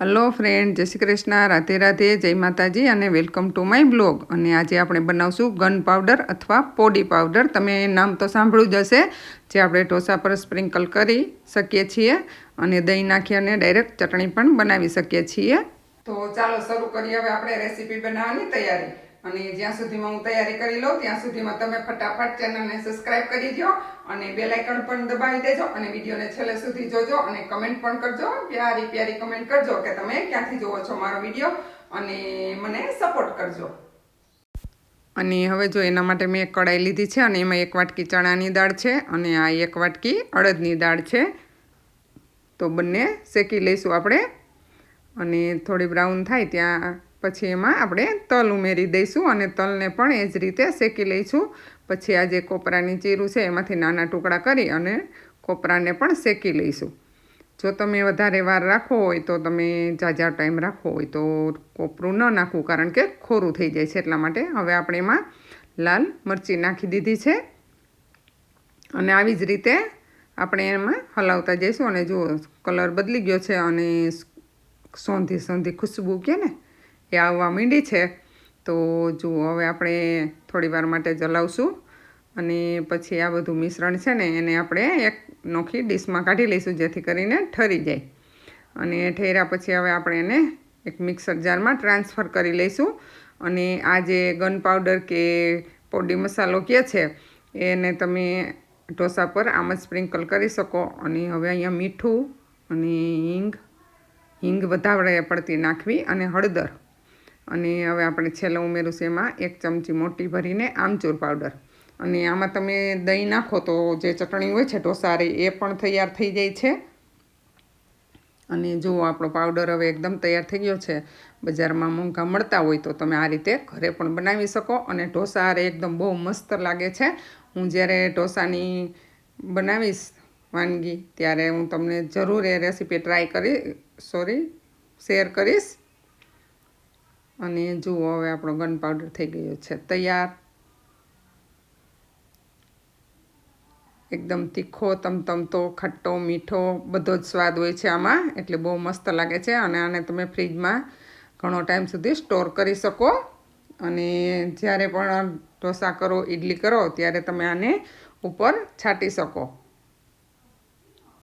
Hello friend જય શ્રી કૃષ્ણ, રાધે રાધે, જય માતાજી અને વેલકમ ટુ માય બ્લોગ અને આજે આપણે બનાવશું ગન પાવડર અથવા પોડી પાવડર તમે નામ તો સાંભળ્યું જ હશે, જે આપણે ઢોસા પર સ્પ્રિંકલ કરી શકીએ છીએ અને દહીં નાખી અને ડાયરેક્ટ ચટણી પણ બનાવી શકીએ છીએ. તો ચાલો શરૂ કરીએ, હવે આપણે રેસીપી બનાવવાની તૈયારી. અને જ્યાં સુધીમાં હું તૈયારી કરી લઉં, ત્યાં સુધીમાં તમે ફટાફટ ચેનલને સબસ્ક્રાઇબ કરી દો અને બેલ આઇકન પણ દબાવી દેજો અને વિડીયોને છેલ્લે સુધી જોજો અને કમેન્ટ પણ કરજો, પ્યારી પ્યારી કમેન્ટ કરજો કે તમે ક્યાંથી જોવો છો મારો વીડિયો અને મને સપોર્ટ કરજો. અને હવે જો એના માટે મેં એક કડાઈ લીધી છે અને એમાં એક વાટકી ચણાની દાળ છે અને આ એક વાટકી અડદની દાળ છે. તો બંને શેકી લઈશું આપણે. અને થોડી બ્રાઉન થાય ત્યાં પછી એમાં આપણે તલ ઉમેરી દઈશું અને તલને પણ એ જ રીતે શેકી લઈશું. પછી આ જે કોપરાની ચીરું છે એમાંથી નાના ટુકડા કરી અને કોપરાને પણ શેકી લઈશું. જો તમે વધારે વાર રાખો હોય તો તમે જાજા ટાઈમ રાખો હોય તો કોપરું ન નાખવું કારણ કે ખોરું થઈ જાય છે એટલા માટે હવે આપણે એમાં લાલ મરચી નાખી દીધી છે. અને આવી જ રીતે આપણે એમાં હલાવતા જઈશું અને જુઓ કલર બદલી ગયો છે અને સોંધી સોંધી ખુશ્બુ કે ને એ આવવા માંડી છે. તો જુઓ હવે આપણે થોડી વાર માટે જલાવશું અને પછી આ બધું મિશ્રણ છે ને એને આપણે એક નોખી ડીશમાં કાઢી લઈશું જેથી કરીને ઠરી જાય. અને ઠેર્યા પછી હવે આપણે એને એક મિક્સર જારમાં ટ્રાન્સફર કરી લઈશું. અને આ જે ગન પાવડર કે પોડી મસાલો કે છે, એને તમે ઢોસા પર આમ જ સ્પ્રિંકલ કરી શકો. અને હવે અહીંયા મીઠું અને હિંગ હિંગ વધારે પડતી નાખવી અને હળદર અને હવે આપણે છેલ્લે ઉમેરું છે એમાં એક ચમચી મોટી ભરીને આમચૂર પાવડર. અને આમાં તમે દહીં નાખો તો જે ચટણી હોય છે ઢોસારી એ પણ તૈયાર થઈ જાય છે. અને જુઓ આપણો પાવડર હવે એકદમ તૈયાર થઈ ગયો છે, બજારમાં મોંઘા મળતા હોય તો તમે આ રીતે ઘરે પણ બનાવી શકો અને ઢોસા એકદમ બહુ મસ્ત લાગે છે. હું જ્યારે ઢોસાની બનાવીશ વાનગી, ત્યારે હું તમને જરૂર એ રેસીપી ટ્રાય કરી, સોરી, શેર કરીશ. અને જુઓ, હવે આપણો ગન પાવડર થઈ ગયો છે. તૈયાર? એકદમ તીખો, તમતમતો, ખટ્ટો, મીઠો, બધો જ સ્વાદ હોય છે આમાં, એટલે બહુ મસ્ત લાગે છે. અને આને તમે ફ્રીજમાં ઘણો ટાઈમ સુધી સ્ટોર કરી શકો. અને જ્યારે પણ ઢોસા કરો ઇડલી કરો, ત્યારે તમે આને ઉપર છાંટી શકો.